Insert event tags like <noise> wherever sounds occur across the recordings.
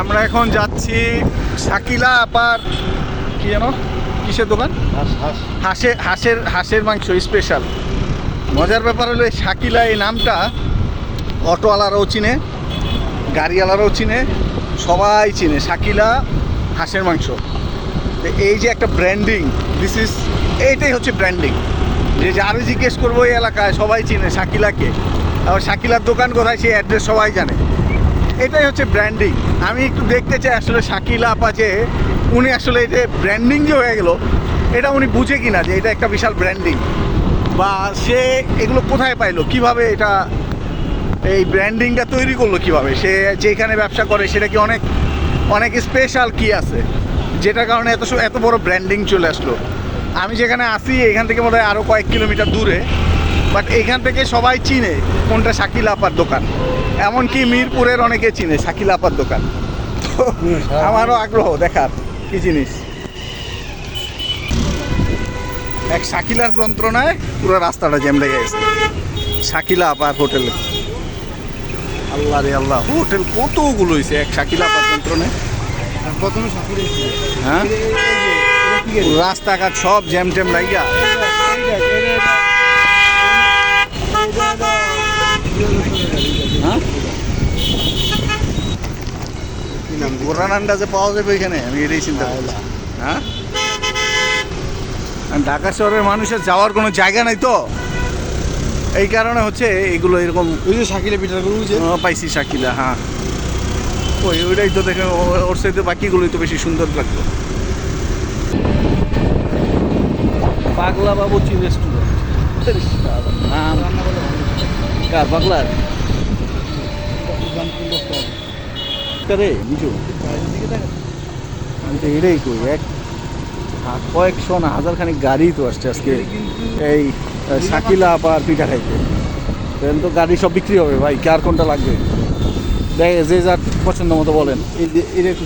আমরা এখন যাচ্ছি শাকিলা আপার কি জানো কিসের দোকান? হাঁসে হাঁসের হাঁসের মাংস স্পেশাল মজার ব্যাপার হলো শাকিলা এই নামটা অটোওয়ালারাও চিনে গাড়িওয়ালারাও চিনে সবাই চিনে শাকিলা হাঁসের মাংস। এই যে একটা ব্র্যান্ডিং দিস ইজ এইটাই হচ্ছে ব্র্যান্ডিং যে আমি জিজ্ঞেস করব এই এলাকায়, সবাই চিনে, শাকিলাকে। আবার শাকিলার দোকান কোথায়, সেই অ্যাড্রেস সবাই জানে। এটাই হচ্ছে ব্র্যান্ডিং আমি একটু দেখতে চাই আসলে শাকিলা আপা যে, উনি আসলে এই যে ব্র্যান্ডিং যে হয়ে গেল, এটা উনি বুঝে কিনা যে এটা একটা বিশাল ব্র্যান্ডিং বা সে এগুলো কোথায় পাইলো? কীভাবে এটা, এই ব্র্যান্ডিংটা তৈরি করল কীভাবে? সে যেখানে ব্যবসা করে, সেটা কি অনেক অনেক স্পেশাল কি আছে? যেটার কারণে এত এত বড় ব্র্যান্ডিং চলে আসলো। আমি যেখানে আসি এখান থেকে বোধ হয় আরও কয়েক কিলোমিটার দূরে। বাট এখান থেকে সবাই চিনে কোনটা শাকিল আপার দোকান। এমনকি মিরপুরের অনেকে চিনে শাকিল আপার দোকান। আমারও আগ্রহ, দেখার কি জিনিস। এক শাকিলার যন্ত্রণায় পুরো রাস্তাটা জ্যাম লেগে গেছে। শাকিলা আপার হোটেলে। আল্লাহ রে আল্লাহ, হোটেল কতগুলো হয়েছে এক শাকিলা আপার যন্ত্রণায়? হ্যাঁ? রাস্তাঘাট সব জ্যাম ট্যাম লাগিয়া। হ্যাঁ? পাওয়া যাবে এখানে? আমি এটাই চিন্তা করছি। হ্যাঁ? ঢাকা শহরের মানুষের যাওয়ার কোনো জায়গা নাই তো? এই কারণে হচ্ছে এগুলো এরকম ওই যে পাইছি শাকিলা হ্যাঁ। ওই ওইটাই তো দেখে ওর সাথে বাকিগুলোই তো বেশি সুন্দর লাগল। পাগলা বাবুচি রেস্টুরেন্ট নাম কার, পাগলার? বিজু আমি তো এটাই কই, এক কয়েকশো না হাজার খানিক গাড়ি তো আসছে আজকে। এই শাকিলা আপার পিঠা খাইতে। তো গাড়ি সব বিক্রি হবে, ভাই, কার কোনটা লাগবে? দেখ যে যার পছন্দ মতো বলেন। এটা একটু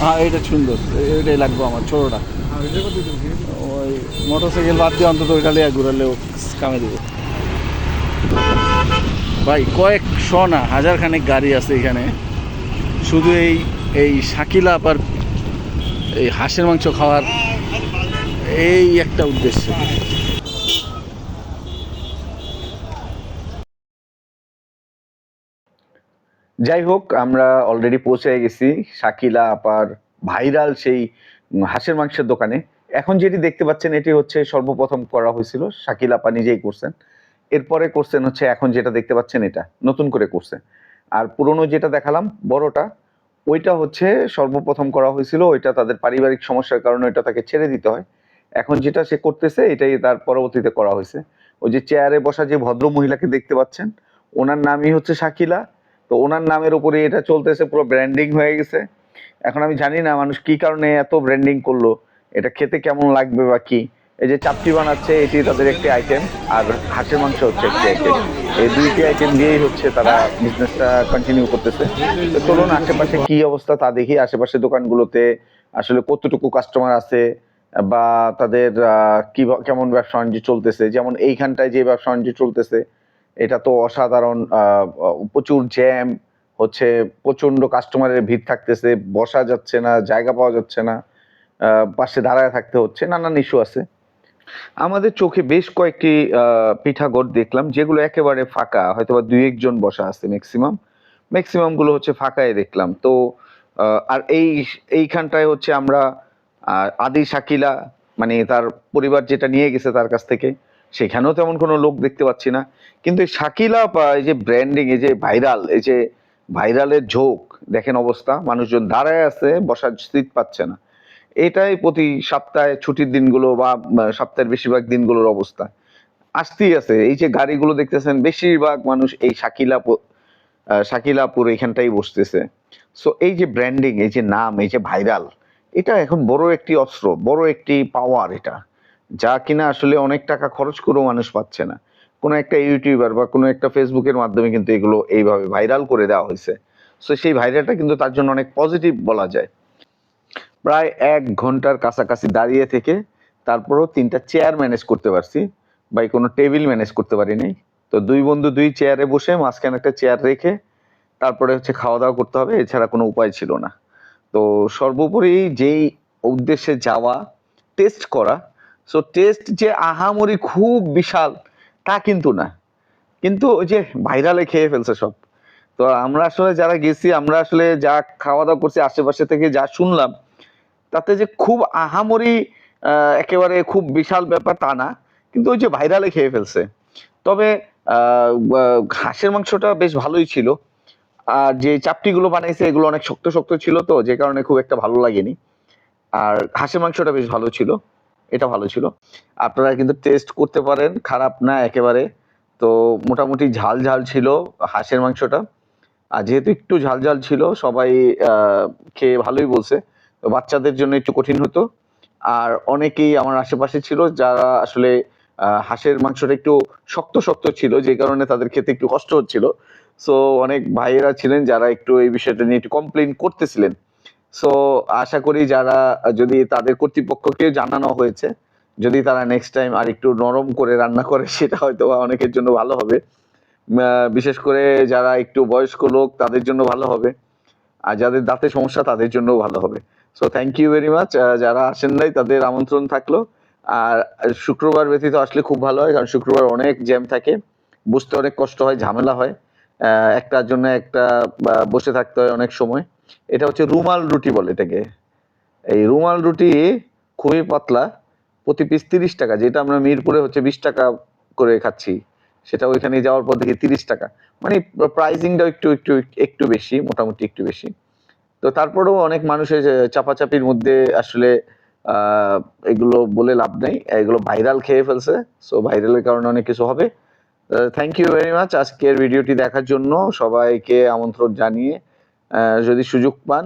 হ্যাঁ এইটা সুন্দর। এটাই লাগবে আমার ছোটোটা। এটা দিন ওই মোটর সাইকেল বাদ দিয়ে অন্তত ওইটা লিয়ে ঘুরালেও কামে দেবে। ভাই কয়েকশো না হাজার খানেক গাড়ি আছে এখানে। শুধু এই এই শাকিলা আপার এই হাঁসের মাংস খাওয়ার এই একটা উদ্দেশ্য। যাই হোক, আমরা অলরেডি পৌঁছে গেছি শাকিলা আপার ভাইরাল সেই হাঁসের মাংসের দোকানে। এখন যেটি দেখতে পাচ্ছেন, এটি হচ্ছে সর্বপ্রথম করা হয়েছিল শাকিল আপা নিজেই করছেন। এরপরে করছেন হচ্ছে, এখন যেটা দেখতে পাচ্ছেন, এটা নতুন করে করছে। আর পুরনো যেটা দেখালাম, বড়টা, ওইটা হচ্ছে সর্বপ্রথম করা হয়েছিল, ওইটা তাদের পারিবারিক সমস্যার কারণে ওইটা তাকে ছেড়ে দিতে হয়। এখন যেটা সে করতেছে, এটাই তার পরবর্তীতে করা হয়েছে। ওই যে চেয়ারে বসা যে ভদ্র মহিলাকে দেখতে পাচ্ছেন, ওনার নামই হচ্ছে শাকিলা তো ওনার নামের উপরে এটা চলতেছে, পুরো ব্র্যান্ডিং হয়ে গেছে। এখন আমি জানি না মানুষ কি কারণে এত ব্র্যান্ডিং করল, এটা খেতে কেমন লাগবে বা কি? এই যে চাপটি বানাচ্ছে, এটি তাদের একটি আইটেম আর হাঁসের মাংস হচ্ছে একটি আইটেম এই দুইটি আইটেম দিয়েই হচ্ছে তারা বিজনেসটা কন্টিনিউ করতেছে। তো চলুন আশেপাশে কি অবস্থা তা দেখি। আশেপাশে দোকানগুলোতে আসলে কতটুকু কাস্টমার আছে, বা তাদের কি, কেমন ব্যবসা বাণিজ্য চলতেছে? যেমন এইখানটায় যে ব্যবসা বাণিজ্য চলতেছে এটা তো অসাধারণ প্রচুর জ্যাম, হচ্ছে প্রচণ্ড কাস্টমারের ভিড় থাকতেছে, বসা যাচ্ছে না, জায়গা পাওয়া যাচ্ছে না পাশে দাঁড়ায় থাকতে হচ্ছে, নানান ইস্যু আছে। আমাদের চোখে বেশ কয়েকটি পিঠাগড় দেখলাম, যেগুলো একেবারে ফাঁকা হয়তো বা দুই একজন বসা আছে ম্যাক্সিমাম ম্যাক্সিমামগুলো হচ্ছে ফাঁকায় দেখলাম। তো আর এই, এইখানটায় হচ্ছে আমরা আদি শাকিলা মানে তার পরিবার যেটা নিয়ে গেছে তার কাছ থেকে সেখানেও তেমন কোনো লোক দেখতে পাচ্ছি না। কিন্তু এই শাকিলা এই যে ব্র্যান্ডিং এই যে ভাইরাল এই যে ভাইরালের ঝোঁক, দেখেন অবস্থা, মানুষজন দাঁড়ায় আছে, বসার সিট পাচ্ছে না। এটাই প্রতি সপ্তাহে ছুটির দিনগুলো বা সপ্তাহের বেশিরভাগ দিনগুলোর অবস্থা। আসতেই আছে। এই যে গাড়িগুলো দেখতেছেন, বেশিরভাগ মানুষ এই শাকিলা শাকিলাপুর এখানটাই বসতেছে। সো এই যে ব্র্যান্ডিং এই যে নাম, এই যে ভাইরাল এটা এখন বড় একটি অস্ত্র, বড় একটি পাওয়ার এটা। যা কিনা আসলে অনেক টাকা খরচ করেও মানুষ পাচ্ছে না। কোনো একটা ইউটিউবার বা কোনো একটা ফেসবুকের মাধ্যমে কিন্তু এগুলো এইভাবে ভাইরাল করে দেওয়া হয়েছে। সো সেই ভাইরালটা কিন্তু তার জন্য অনেক পজিটিভ বলা যায়। প্রায় এক ঘণ্টার কাছাকাছি দাঁড়িয়ে থেকে তারপরও তিনটা চেয়ার ম্যানেজ করতে পারছি। বাই কোনো টেবিল ম্যানেজ করতে পারি নাই তো দুই বন্ধু দুই চেয়ারে বসে মাঝখানে একটা চেয়ার রেখে তারপরে হচ্ছে খাওয়া দাওয়া করতে হবে, এছাড়া কোনো উপায় ছিল না। তো সর্বোপরি যেই উদ্দেশ্যে যাওয়া টেস্ট করা সো টেস্ট যে আহামরি খুব বিশাল, তা কিন্তু না। কিন্তু ওই যে ভাইরালে খেয়ে ফেলছে সব। তো আমরা আসলে যারা গেছি, আমরা আসলে যা খাওয়া দাওয়া করছি, আশেপাশে থেকে যা শুনলাম, তাতে যে খুব আহামরি একেবারে খুব বিশাল ব্যাপার তা না। কিন্তু ওই যে ভাইরালে খেয়ে ফেলছে। তবে হাঁসের মাংসটা বেশ ভালোই ছিল। আর যে চাপটিগুলো বানাইছে, এগুলো অনেক শক্ত শক্ত ছিল তো, যে কারণে খুব একটা ভালো লাগেনি। আর হাঁসের মাংসটা বেশ ভালো ছিল। এটা ভালো ছিল। আপনারা কিন্তু টেস্ট করতে পারেন, খারাপ না একেবারে। তো মোটামুটি ঝাল ঝাল ছিল হাঁসের মাংসটা। আর যেহেতু একটু ঝাল ঝাল ছিল, সবাই খেয়ে ভালোই বলছে। তো বাচ্চাদের জন্য একটু কঠিন হতো। আর অনেকেই আমার আশেপাশে ছিল যারা আসলে হাঁসের মাংসটা একটু শক্ত শক্ত ছিল, যে কারণে তাদের খেতে একটু কষ্ট হচ্ছিল। সো অনেক ভাইয়েরা ছিলেন যারা একটু এই বিষয়টা নিয়ে একটু কমপ্লেন করতেছিলেন। সো আশা করি যারা, যদি তাদের কর্তৃপক্ষকে জানানো হয়েছে, যদি তারা নেক্সট টাইম আর একটু নরম করে রান্না করে, <laughs> সেটা হয়তো অনেকের জন্য ভালো হবে। বিশেষ করে যারা একটু বয়স্ক লোক, তাদের জন্য ভালো হবে। আর যাদের দাঁতে সমস্যা, তাদের জন্য ভালো হবে। So thank you very much যারা আসেন নাই, তাদের আমন্ত্রণ থাকল। আর শুক্রবার ব্যতীত আসলে খুব ভালো হয়, কারণ শুক্রবার অনেক জ্যাম থাকে। বুঝতে অনেক কষ্ট হয়, ঝামেলা হয়। একটার জন্য একটা বসে থাকতে হয় অনেক সময়। এটা হচ্ছে রুমাল রুটি বলে এটাকে। এই রুমাল রুটি খুবই পাতলা, প্রতি পিস তিরিশ টাকা, যেটা আমরা মিরপুরে হচ্ছে বিশ টাকা করে খাচ্ছি, সেটা ওইখানে যাওয়ার পর দেখি তিরিশ টাকা। মানে প্রাইসিংটা একটু একটু একটু বেশি, মোটামুটি একটু বেশি। তো তারপরেও অনেক মানুষের চাপাচাপির মধ্যে আসলে এগুলো বলে লাভ নেই, এগুলো ভাইরাল খেয়ে ফেলছে সো ভাইরালের কারণে অনেক কিছু হবে। থ্যাংক ইউ ভেরি মাচ আজকের ভিডিওটি দেখার জন্য সবাইকে আমন্ত্রণ জানিয়ে যদি সুযোগ পান,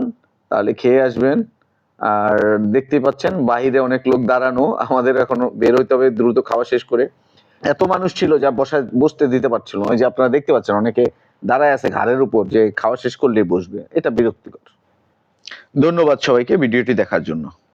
তাহলে খেয়ে আসবেন। আর দেখতেই পাচ্ছেন, বাহিরে অনেক লোক দাঁড়ানো। আমাদের এখনও বের হইতে হবে, দ্রুত খাওয়া শেষ করে। এত মানুষ ছিল যা বসা বসতে দিতে পারছিল না। ওই যে আপনারা দেখতে পাচ্ছেন, অনেকে দাঁড়ায় আছে ঘাড়ের উপর, যে খাওয়া শেষ করলেই বসবে। এটা বিরক্তিকর। ধন্যবাদ সবাইকে ভিডিওটি দেখার জন্য।